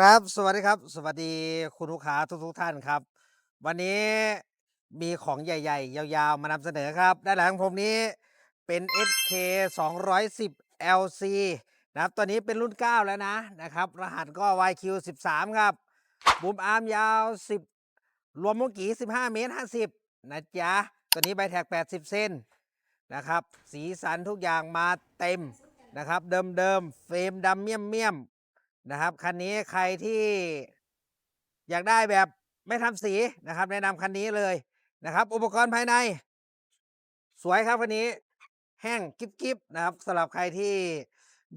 ครับสวัสดีครับ สวัสดีคุณลูกค้าทุกๆท่านครับ วันนี้มีของใหญ่ ๆ ยาวๆ มานำเสนอครับ ด้านหลังผมนี้เป็น SK 210 LC นะครับตัวนี้เป็นรุ่น 9 แล้วนะนะครับ รหัสก็ YQ 13 ครับบูมอาร์มยาว 10 รวมมุงกี่ 15 เมตร 50 นะจ๊ะ ตัวนี้ใบแท็ก 80 เซนนะครับ สีสันทุกอย่างมาเต็มนะครับ เดิมๆเฟรมดำเมี่ยมๆ นะครับ คันนี้ใครที่อยากได้แบบไม่ทำสีนะครับ แนะนำคันนี้เลยนะครับ อุปกรณ์ภายใน สวยครับคันนี้แห้งกิ๊บๆนะครับสำหรับใครที่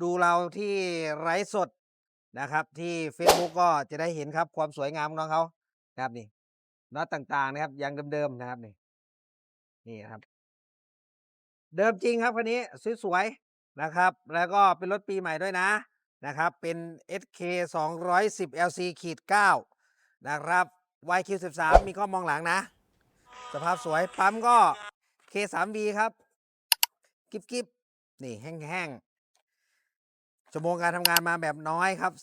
ดูเราที่ไลฟ์สดนะครับ ที่ Facebook ก็จะได้เห็นครับความสวยงามของน้องเขานะครับนี่น็อตต่างๆนะครับยังเดิมๆนะครับนี่นี่ครับ เดิมจริงครับคันนี้สวยๆนะครับ แล้วก็เป็นรถปีใหม่ด้วยนะ นะครับ เป็น SK 210 LC ขีด9นะครับ YQ 13มีกล้องมองหลังนะ สภาพสวยปั๊มก็ K3V ครับ กิบกิบนี่แห้งๆ ชั่วโมงการทำงานมาแบบน้อยครับ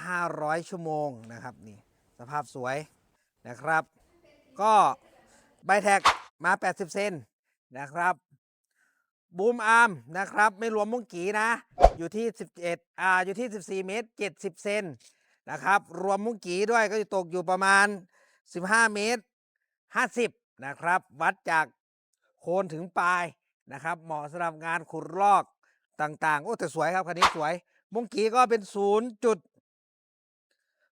3,500 ชั่วโมงนะครับนี่สภาพสวยนะครับ ก็ใบแท็กมา 80 เซนนะครับ บูมอาร์มนะครับ ไม่รวมมุ้งกีนะ อยู่ที่ 11อ่าอยู่ที่ 14 เมตร 70 เซนนะครับ รวมมุ้งกีด้วยก็จะตกอยู่ประมาณ 15 เมตร 50 นะครับ วัดจากโคนถึงปลายนะครับ เหมาะสำหรับงานขุดลอกต่างๆ โอ้ แต่สวยครับคันนี้สวย มุ้งกีก็เป็น 0 จุด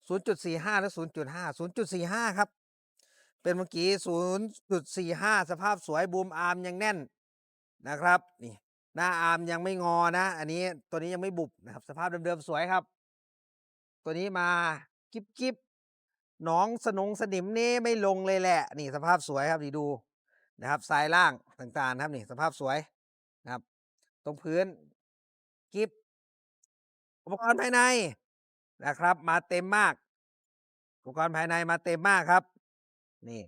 0.45 และ 0.5 0.45 ครับ เป็นเมื่อกี้ 0.45 สภาพสวยบูมอาร์มยังแน่น นะครับนี่หน้าอาร์มยังไม่งอนะ อันนี้ตัวนี้ยังไม่บุบนะครับ สภาพเดิมๆสวยครับ ตัวนี้มากิบกิบหนองสนงสนิมนี่ไม่ลงเลยแหละ นี่สภาพสวยครับดีดูนะครับสายล่างต่างๆนะครับนี่สภาพสวยนะครับ ตรงพื้นกิบอุปกรณ์ภายในนะครับ มาเต็มมาก อุปกรณ์ภายในมาเต็มมากครับ นี่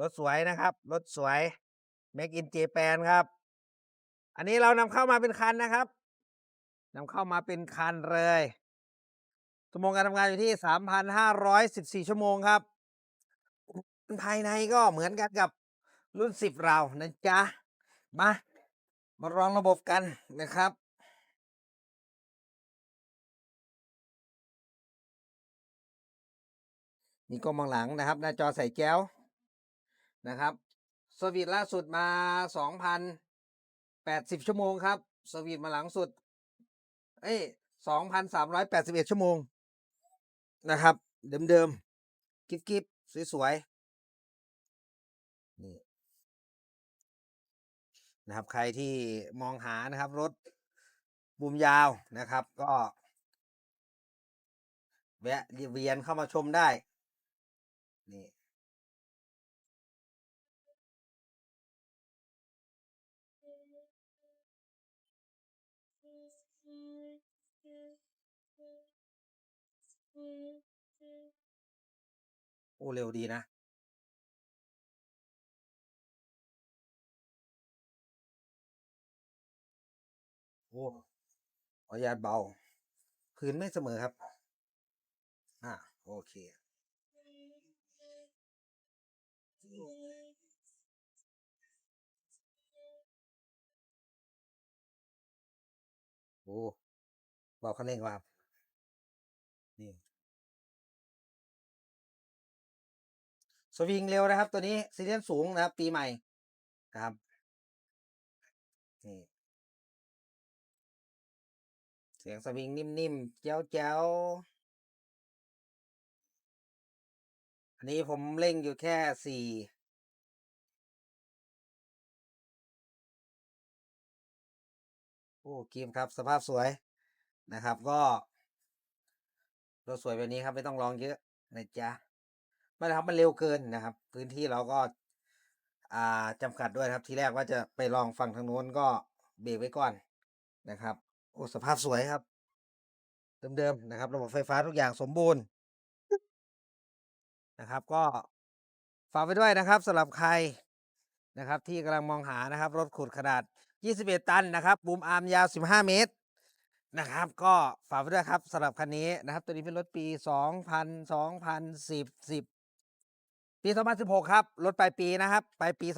รถสวยนะครับ รถสวย Make in Japan ครับ อันนี้เรานำเข้ามาเป็นคันนะครับนำเข้ามาเป็นคันเลยชั่วโมงการทำงานอยู่ที่ 3,514 ชั่วโมงครับ ภายในก็เหมือนกันกับรุ่น 10 เรานะจ๊ะ มา มาลองระบบกันนะครับมีกล้องมองหลังนะครับ หน้าจอใส่แก้ว นะครับสวีทล่าสุดมา 2,080 ชั่วโมงครับ สวีทมาหลังสุด เอ้ย2,381 ชั่วโมง นะครับ เดิมๆกิ๊บๆสวยๆ นี่นะครับ ใครที่มองหานะครับ รถบูมยาวนะครับ ก็แวะเวียนเข้ามาชมได้ นี่ โอ้เร็วดีนะ โอ้ขออนุญาตเบา พื้นไม่เสมอครับ อ่าโอเคโอ้เบาคันเร่งว่า นี่ สวิงเร็วนะครับ ตัวนี้ซีเรียนสูงนะครับ ปีใหม่นะครับนี่เสียงสวิงนิ่มๆแจ๋วๆอันนี้ผมเร่งอยู่แค่สี่โอ้กีมครับสภาพสวยนะครับ ก็รถสวยแบบนี้ครับ ไม่ต้องลองเยอะนะจ๊ะ ไม่นะครับมันเร็วเกินนะครับ พื้นที่เราก็ อ่าจำกัดด้วยครับ ทีแรกว่าจะไปลองฝั่งทางโน้นก็เบรกไว้ก่อนนะครับโอ้สภาพสวยครับ เดิมๆนะครับระบบไฟฟ้าทุกอย่างสมบูรณ์นะครับ ก็ฝากไว้ด้วยนะครับสำหรับใครนะครับ ที่กำลังมองหานะครับ รถขุดขนาด 21 ตันนะครับบูมอาร์มยาว 15 เมตรนะครับ ก็ฝากไว้ด้วยครับสำหรับคันนี้นะครับ ตัวนี้เป็นรถปี 2000 2010 10 ปี 2016 ครับรถปลายปีนะครับปลายปี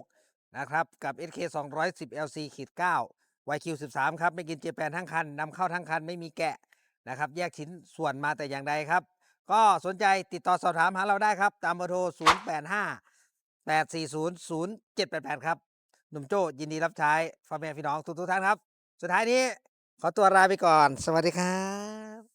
2016 นะครับกับ SK 210 LC ขีด9 YQ 13 ครับ ไม่กินเจแปนทั้งคันนำเข้าทั้งคันไม่มีแกะนะครับ แยกชิ้นส่วนมาแต่อย่างใดครับ ก็สนใจติดต่อสอบถามหาเราได้ครับ ตามเบอร์โทร 085 840 0788 ครับ หนุ่มโจ้ยินดีรับใช้พ่อแม่พี่น้องทุกๆท่านครับ สุดท้ายนี้ขอตัวลาไปก่อน สวัสดีครับ